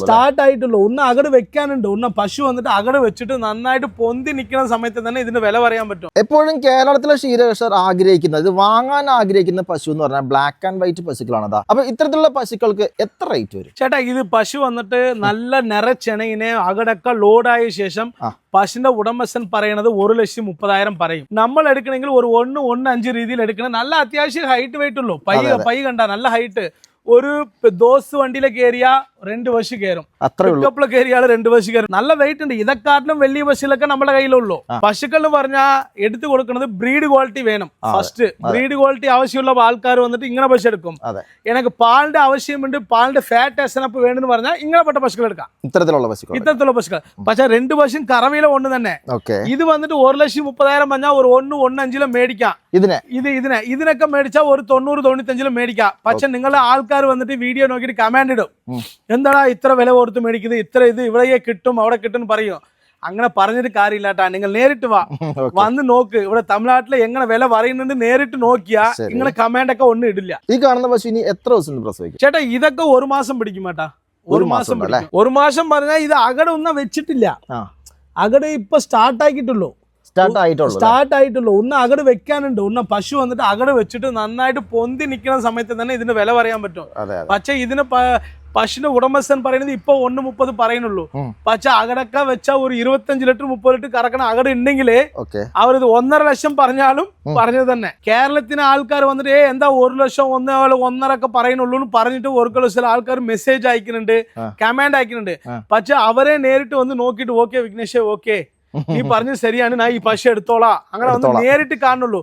Start ആയിട്ടുള്ളൂ ഒന്ന് അകട് വെക്കാനുണ്ട്. ഒന്ന് പശു വന്നിട്ട് അകട് വെച്ചിട്ട് നന്നായിട്ട് പൊന്തി നിൽക്കുന്ന സമയത്ത് തന്നെ ഇതിന്റെ വില പറയാൻ പറ്റും. എപ്പോഴും കേരളത്തിലെ ക്ഷീരകർഷകർ ആഗ്രഹിക്കുന്നത് ഇത് വാങ്ങാൻ ആഗ്രഹിക്കുന്ന പശു എന്ന് പറഞ്ഞാൽ ബ്ലാക്ക് ആൻഡ് വൈറ്റ് പശുക്കളാണ് അപ്പൊ ഇത്തരത്തിലുള്ള പശുക്കൾക്ക് എത്ര റേറ്റ് വരും? ചേട്ടാ ഇത് പശു വന്നിട്ട് നല്ല നിറച്ചെണയിനെ അകടൊക്കെ ലോഡായ ശേഷം. പശുവിന്റെ ഉടമസ്ഥൻ പറയണത് ഒരു ലക്ഷം മുപ്പതായിരം പറയും. നമ്മൾ എടുക്കണമെങ്കിൽ ഒരു ഒന്ന് ഒന്ന് അഞ്ച് രീതിയിൽ എടുക്കണം. നല്ല അത്യാവശ്യം ഹൈറ്റ് വെയിറ്റ് ഉള്ളൂ. പൈ. പൈ കണ്ട നല്ല ഹൈറ്റ് ഒരു ദോസ് വണ്ടിയിലെ കയറിയാ രണ്ട് ബസ് കയറും. പിക്കപ്പിലൊക്കെ കയറിയാൽ രണ്ട് ബസ് കയറും. നല്ല വെയിറ്റ് ഉണ്ട്. ഇതെക്കാട്ടിലും വലിയ ബസ്സിലൊക്കെ നമ്മുടെ കയ്യിലുള്ളൂ. പശുക്കൾ എന്ന് പറഞ്ഞാൽ എടുത്തു കൊടുക്കുന്നത് ബ്രീഡ് ക്വാളിറ്റി വേണം. ഫസ്റ്റ് ബ്രീഡ് ക്വാളിറ്റി ആവശ്യമുള്ള ആൾക്കാർ വന്നിട്ട് ഇങ്ങനെ പശു എടുക്കും. എനിക്ക് പാലിന്റെ ആവശ്യമുണ്ട് പാലിന്റെ ഫാറ്റ് എസനപ്പ് വേണമെന്ന് പറഞ്ഞാൽ ഇങ്ങനെപ്പെട്ട പശുക്കൾ എടുക്കാം. ഇത്തരത്തിലുള്ള പശുക്കൾ. ഇത്തരത്തിലുള്ള പശുക്കൾ. പക്ഷെ രണ്ട് പശും കറവയില ഒന്ന് തന്നെ. ഇത് വന്നിട്ട് ഒരു ലക്ഷം മുപ്പതായിരം പറഞ്ഞാൽ ഒരു ഒന്ന് ഒന്നഞ്ചിലും മേടിക്കാം. ഇതിനെ? ഇത് ഇതിനെ. ഇതിനൊക്കെ മേടിച്ചാൽ ഒരു തൊണ്ണൂറ് തൊണ്ണൂറ്റഞ്ചിലും മേടിക്കാം. പക്ഷെ നിങ്ങളുടെ ആൾക്കാർ വന്നിട്ട് വീഡിയോ നോക്കിയിട്ട് കമാൻഡ് ഇടും. എന്താടാ ഇത്ര വില കൊടുത്ത് മേടിക്കുന്നത്? ഇത്ര ഇത് ഇവിടെയേ കിട്ടും അവിടെ കിട്ടും പറയും? അങ്ങനെ പറഞ്ഞിട്ട് കാര്യമില്ലാട്ടാ നിങ്ങൾ നേരിട്ട് വാ. വന്ന് നോക്ക്. ഇവിടെ തമിഴ്നാട്ടിൽ എങ്ങനെ വില പറയുന്നുണ്ട് നേരിട്ട് നോക്കിയാ നിങ്ങളെ കമാൻഡ് ഒക്കെ ഒന്നും ഇടില്ല. ഈ കാണുന്ന പശു ഇനി എത്ര ദിവസം പ്രസവിക്കും ചേട്ടാ ഇതൊക്കെ ഒരു മാസം പിടിക്കും ചേട്ടാ ഒരു മാസം ഒരു മാസം പറഞ്ഞാൽ ഇത് അകടെ ഒന്നും വെച്ചിട്ടില്ല. അകട് ഇപ്പൊ സ്റ്റാർട്ട് ആക്കിയിട്ടുള്ളൂ. സ്റ്റാർട്ട് ആയിട്ടുള്ളൂ സ്റ്റാർട്ട് ആയിട്ടുള്ളൂ. ഒന്ന് അകട് വെക്കാനുണ്ട്. ഒന്ന് പശു വന്നിട്ട് അകട് വെച്ചിട്ട് നന്നായിട്ട് പൊന്തി നിൽക്കുന്ന സമയത്ത് തന്നെ ഇതിന് വില പറയാൻ പറ്റും. പക്ഷെ ഇതിന് പശുവിന്റെ ഉടമസ്ഥൻ പറയുന്നത് ഇപ്പൊ ഒന്ന് മുപ്പത് പറയുന്നുള്ളൂ. പക്ഷെ അകടക്ക വെച്ച ഒരു ഇരുപത്തഞ്ച് ലിറ്റർ മുപ്പത് ലിറ്റർ കറക്കണ അകട ഉണ്ടെങ്കിലേ അവരിത് ഒന്നര ലക്ഷം പറഞ്ഞാലും പറഞ്ഞത് തന്നെ. കേരളത്തിന് ആൾക്കാർ വന്നിട്ട് ഏ എന്താ ഒരു ലക്ഷം ഒന്ന് ഒന്നര ഒക്കെ പറയുന്നുള്ളൂ എന്ന് പറഞ്ഞിട്ട് ഒരു ചില ആൾക്കാർ മെസ്സേജ് അയക്കുന്നുണ്ട്. കമാൻഡ് അയക്കുന്നുണ്ട്. പക്ഷെ അവരെ നേരിട്ട് വന്ന് നോക്കിയിട്ട് ഓക്കെ വിഘ്നേഷ് ഓക്കെ നീ പറഞ്ഞത് ശരിയാണ് ഞാൻ ഈ പശു എടുത്തോളാം. അങ്ങനെ വന്ന് നേരിട്ട് കാണുള്ളൂ